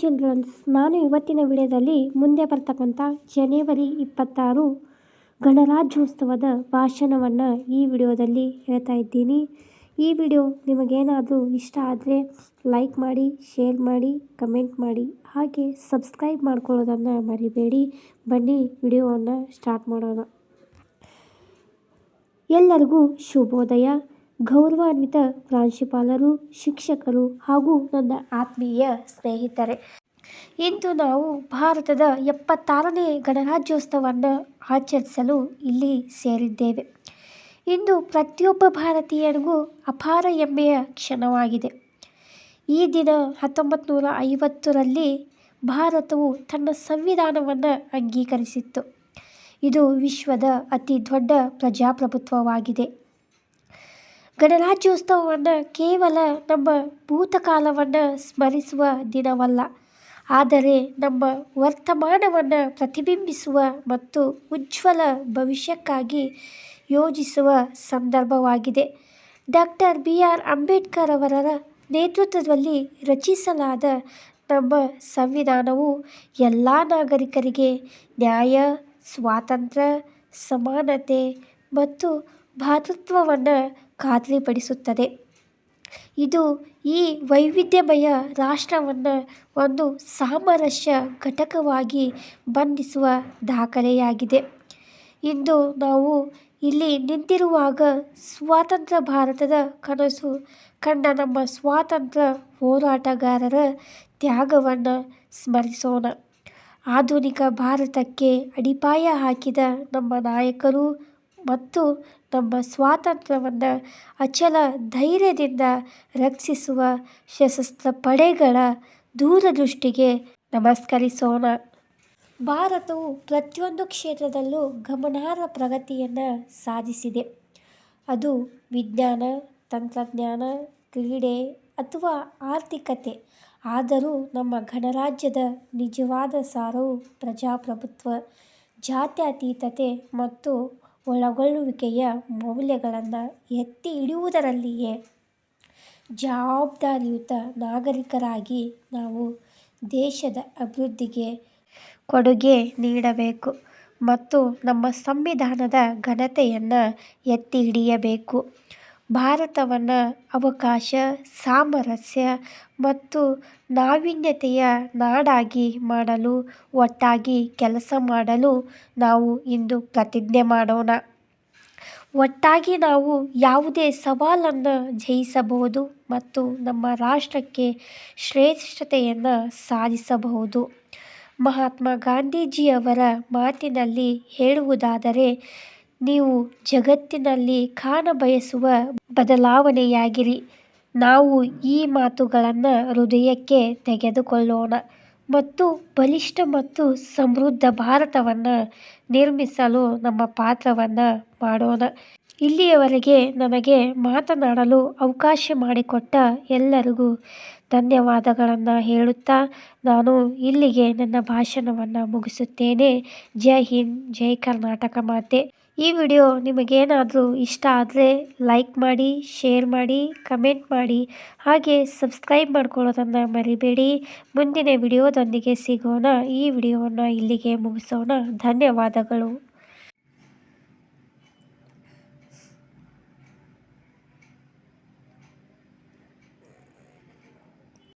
Children's ನಾನು ಇವತ್ತಿನ ವಿಡಿಯೋದಲ್ಲಿ ಮುಂದೆ ಬರ್ತಕ್ಕಂಥ ಜನವರಿ ಇಪ್ಪತ್ತಾರು ಗಣರಾಜ್ಯೋತ್ಸವದ ಭಾಷಣವನ್ನು ಈ ವಿಡಿಯೋದಲ್ಲಿ ಹೇಳ್ತಾ ಇದ್ದೀನಿ. ಈ ವಿಡಿಯೋ ನಿಮಗೇನಾದರೂ ಇಷ್ಟ ಆದರೆ ಲೈಕ್ ಮಾಡಿ, ಶೇರ್ ಮಾಡಿ, ಕಮೆಂಟ್ ಮಾಡಿ, ಹಾಗೆ ಸಬ್ಸ್ಕ್ರೈಬ್ ಮಾಡ್ಕೊಳ್ಳೋದನ್ನು ಮರಿಬೇಡಿ. ಬನ್ನಿ, ವಿಡಿಯೋವನ್ನು ಸ್ಟಾರ್ಟ್ ಮಾಡೋಣ. ಎಲ್ಲರಿಗೂ ಶುಭೋದಯ. ಗೌರವಾನ್ವಿತ ಪ್ರಾಂಶುಪಾಲರು, ಶಿಕ್ಷಕರು ಹಾಗೂ ನನ್ನ ಆತ್ಮೀಯ ಸ್ನೇಹಿತರೆ, ಇಂದು ನಾವು ಭಾರತದ ಎಪ್ಪತ್ತಾರನೇ ಗಣರಾಜ್ಯೋತ್ಸವವನ್ನು ಆಚರಿಸಲು ಇಲ್ಲಿ ಸೇರಿದ್ದೇವೆ. ಇಂದು ಪ್ರತಿಯೊಬ್ಬ ಭಾರತೀಯನಿಗೂ ಅಪಾರ ಹೆಮ್ಮೆಯ ಕ್ಷಣವಾಗಿದೆ. ಈ ದಿನ ಹತ್ತೊಂಬತ್ತು ನೂರ ಐವತ್ತರಲ್ಲಿ ಭಾರತವು ತನ್ನ ಸಂವಿಧಾನವನ್ನು ಅಂಗೀಕರಿಸಿತ್ತು. ಇದು ವಿಶ್ವದ ಅತಿ ದೊಡ್ಡ ಪ್ರಜಾಪ್ರಭುತ್ವವಾಗಿದೆ. ಗಣರಾಜ್ಯೋತ್ಸವವನ್ನು ಕೇವಲ ನಮ್ಮ ಭೂತಕಾಲವನ್ನು ಸ್ಮರಿಸುವ ದಿನವಲ್ಲ, ಆದರೆ ನಮ್ಮ ವರ್ತಮಾನವನ್ನು ಪ್ರತಿಬಿಂಬಿಸುವ ಮತ್ತು ಉಜ್ವಲ ಭವಿಷ್ಯಕ್ಕಾಗಿ ಯೋಜಿಸುವ ಸಂದರ್ಭವಾಗಿದೆ. ಡಾಕ್ಟರ್ ಬಿ ಆರ್ ಅಂಬೇಡ್ಕರ್ ಅವರ ನೇತೃತ್ವದಲ್ಲಿ ರಚಿಸಲಾದ ನಮ್ಮ ಸಂವಿಧಾನವು ಎಲ್ಲ ನಾಗರಿಕರಿಗೆ ನ್ಯಾಯ, ಸ್ವಾತಂತ್ರ್ಯ, ಸಮಾನತೆ ಮತ್ತು ಭ್ರಾತೃತ್ವವನ್ನು ಖಾತ್ರಿಪಡಿಸುತ್ತದೆ. ಇದು ಈ ವೈವಿಧ್ಯಮಯ ರಾಷ್ಟ್ರವನ್ನು ಒಂದು ಸಾಮರಸ್ಯ ಘಟಕವಾಗಿ ಬಂಧಿಸುವ ದಾಖಲೆಯಾಗಿದೆ. ಇಂದು ನಾವು ಇಲ್ಲಿ ನಿಂತಿರುವಾಗ ಸ್ವಾತಂತ್ರ್ಯ ಭಾರತದ ಕನಸು ಕಂಡ ನಮ್ಮ ಸ್ವಾತಂತ್ರ್ಯ ಹೋರಾಟಗಾರರ ತ್ಯಾಗವನ್ನು ಸ್ಮರಿಸೋಣ. ಆಧುನಿಕ ಭಾರತಕ್ಕೆ ಅಡಿಪಾಯ ಹಾಕಿದ ನಮ್ಮ ನಾಯಕರು ಮತ್ತು ನಮ್ಮ ಸ್ವಾತಂತ್ರ್ಯವನ್ನು ಅಚಲ ಧೈರ್ಯದಿಂದ ರಕ್ಷಿಸುವ ಸಶಸ್ತ್ರ ಪಡೆಗಳ ದೂರದೃಷ್ಟಿಗೆ ನಮಸ್ಕರಿಸೋಣ. ಭಾರತವು ಪ್ರತಿಯೊಂದು ಕ್ಷೇತ್ರದಲ್ಲೂ ಗಮನಾರ್ಹ ಪ್ರಗತಿಯನ್ನು ಸಾಧಿಸಿದೆ. ಅದು ವಿಜ್ಞಾನ, ತಂತ್ರಜ್ಞಾನ, ಕ್ರೀಡೆ ಅಥವಾ ಆರ್ಥಿಕತೆ. ಆದರೂ ನಮ್ಮ ಗಣರಾಜ್ಯದ ನಿಜವಾದ ಸಾರವು ಪ್ರಜಾಪ್ರಭುತ್ವ, ಜಾತ್ಯತೀತತೆ ಮತ್ತು ಒಳಗೊಳ್ಳುವಿಕೆಯ ಮೌಲ್ಯಗಳನ್ನು ಎತ್ತಿ ಹಿಡಿಯುವುದರಲ್ಲಿಯೇ ಜವಾಬ್ದಾರಿಯುತ ನಾಗರಿಕರಾಗಿ ನಾವು ದೇಶದ ಅಭಿವೃದ್ಧಿಗೆ ಕೊಡುಗೆ ನೀಡಬೇಕು ಮತ್ತು ನಮ್ಮ ಸಂವಿಧಾನದ ಘನತೆಯನ್ನು ಎತ್ತಿ ಹಿಡಿಯಬೇಕು. ಭಾರತವನ್ನು ಅವಕಾಶ, ಸಾಮರಸ್ಯ ಮತ್ತು ನಾವೀನ್ಯತೆಯ ನಾಡಾಗಿ ಮಾಡಲು, ಒಟ್ಟಾಗಿ ಕೆಲಸ ಮಾಡಲು ನಾವು ಇಂದು ಪ್ರತಿಜ್ಞೆ ಮಾಡೋಣ. ಒಟ್ಟಾಗಿ ನಾವು ಯಾವುದೇ ಸವಾಲನ್ನು ಜಯಿಸಬಹುದು ಮತ್ತು ನಮ್ಮ ರಾಷ್ಟ್ರಕ್ಕೆ ಶ್ರೇಷ್ಠತೆಯನ್ನು ಸಾಧಿಸಬಹುದು. ಮಹಾತ್ಮ ಗಾಂಧೀಜಿಯವರ ಮಾತಿನಲ್ಲಿ ಹೇಳುವುದಾದರೆ ನೀವು ಜಗತ್ತಿನಲ್ಲಿ ಕಾಣಬಯಸುವ ಬದಲಾವಣೆಯಾಗಿರಿ. ನಾವು ಈ ಮಾತುಗಳನ್ನು ಹೃದಯಕ್ಕೆ ತೆಗೆದುಕೊಳ್ಳೋಣ ಮತ್ತು ಬಲಿಷ್ಠ ಮತ್ತು ಸಮೃದ್ಧ ಭಾರತವನ್ನು ನಿರ್ಮಿಸಲು ನಮ್ಮ ಪಾತ್ರವನ್ನು ಮಾಡೋಣ. ಇಲ್ಲಿಯವರೆಗೆ ನನಗೆ ಮಾತನಾಡಲು ಅವಕಾಶ ಮಾಡಿಕೊಟ್ಟ ಎಲ್ಲರಿಗೂ ಧನ್ಯವಾದಗಳನ್ನು ಹೇಳುತ್ತಾ ನಾನು ಇಲ್ಲಿಗೆ ನನ್ನ ಭಾಷಣವನ್ನು ಮುಗಿಸುತ್ತೇನೆ. ಜೈ ಹಿಂದ್, ಜೈ ಕರ್ನಾಟಕ ಮಾತೆ. ಈ ವಿಡಿಯೋ ನಿಮಗೇನಾದರೂ ಇಷ್ಟ ಆದರೆ ಲೈಕ್ ಮಾಡಿ ಶೇರ್ ಮಾಡಿ ಕಮೆಂಟ್ ಮಾಡಿ, ಹಾಗೆ ಸಬ್ಸ್ಕ್ರೈಬ್ ಮಾಡ್ಕೊಳ್ಳೋದನ್ನು ಮರಿಬೇಡಿ. ಮುಂದಿನ ವಿಡಿಯೋದೊಂದಿಗೆ ಸಿಗೋಣ. ಈ ವಿಡಿಯೋವನ್ನು ಇಲ್ಲಿಗೆ ಮುಗಿಸೋಣ. ಧನ್ಯವಾದಗಳು.